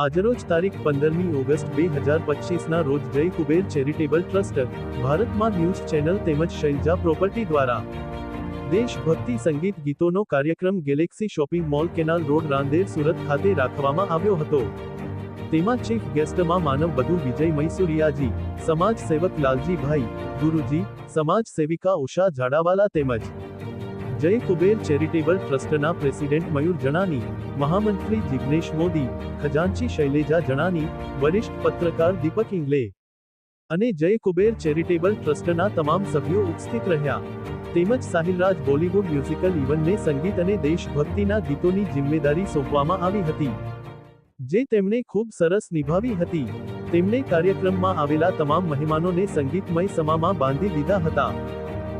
આજરોજ તારીખ પંદરમી ઓગસ્ટ બે હજાર પચીસના રોજ જય કુબેર ચેરિટેબલ ટ્રસ્ટ, ભારતમાં ન્યૂઝ ચેનલ તેમજ શૈલજા પ્રોપર્ટી દ્વારા. દેશભક્તિ સંગીત ગીતોનો કાર્યક્રમ galaxy shopping mall, canal road, Rander, Surat ખાતે રાખવામાં આવ્યો હતો. તેમાં ચીફ ગેસ્ટમાં માનવ બધુ, વિજય મૈસુરિયાજી સમાજ સેવક લાલજીભાઈ ગુરુજી સમાજ સેવિકા ઉષા ઝાડાવાલા તેમજ જય કુબેર ચેરિટેબલ ટ્રસ્ટના પ્રેસિડેન્ટ મયુર જણાની, મહામંત્રી જિગ્નેશ મોદી, ખજાનચી શૈલેજા જણાની, વરિષ્ઠ પત્રકાર દીપક ઇંગલે અને જય કુબેર ચેરિટેબલ ટ્રસ્ટના તમામ સભ્યો ઉપસ્થિત રહ્યા. તેમજ સાહિલરાજ બોલીવુડ મ્યુઝિકલ ઇવનને સંગીત અને દેશભક્તિના ગીતોની જિમ્મેદારી સોંપવામાં આવી હતી. જે તેમણે ખૂબ સરસ નિભાવી હતી. તેમણે કાર્યક્રમમાં આવેલા તમામ મહેમાનોને સંગીતમય સમામાં બાંધી દીધા હતા.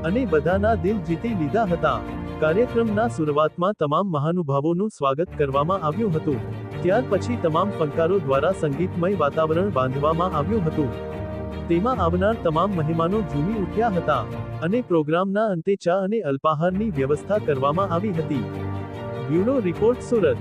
અને બધાના દિલ જીતી લીધા હતા. કાર્યક્રમના શરૂઆતમાં તમામ મહાનુભાવોનું સ્વાગત કરવામાં આવ્યું હતું. ત્યાર પછી તમામ ફનકારો દ્વારા સંગીતમય વાતાવરણ બાંધવામાં આવ્યું હતું. તેમાં આવનાર તમામ મહેમાનો ઝૂમી ઉઠ્યા હતા અને પ્રોગ્રામના અંતે ચા અને અલ્પાહારની વ્યવસ્થા કરવામાં આવી હતી. Bureau report Surat.